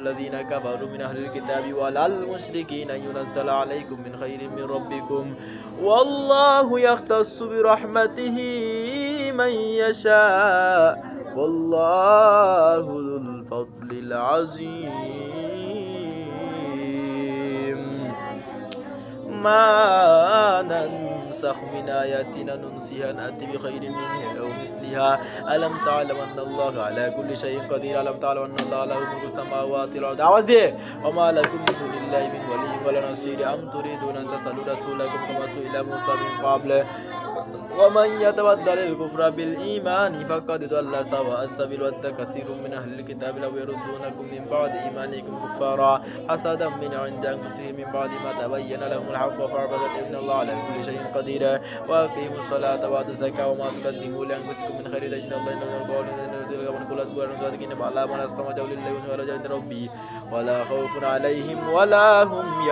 الذين كفروا من أهل الكتاب ولا المشركين ينزل عليكم من خير من ربكم. والله يختص برحمته من يشاء. والله ذو الفضل العظيم. ما ننسخ من آياتنا ننسيها نأتي بخير منها أو مثلها. ألم تعلم أن الله على كل شيء قدير؟ ألم تعلم أن الله له ملك السماوات والأرض؟ عوض دي وما لكم من دون الله من ولي ولا نصير. أم تريدون أن تسألوا رسولكم كما سئل موسى من قبل؟ ومن يتبدل الكفر بالإيمان فقد ضل سواء السبيل ود كثير من أهل الكتاب لو يردونكم من بعد إيمانكم كفارا حسدا من عند أنفسهم من بعد ما تبين لهم الحق وفربت إن الله على كل شيء قدير وأقيموا الصلاة وآتوا الزكاة وما تقدموا لأنفسكم من خير تجد الله إن الله قول من كل أدبار صادقين على من أسلم عند ربي ولا خوف عليهم ولا هم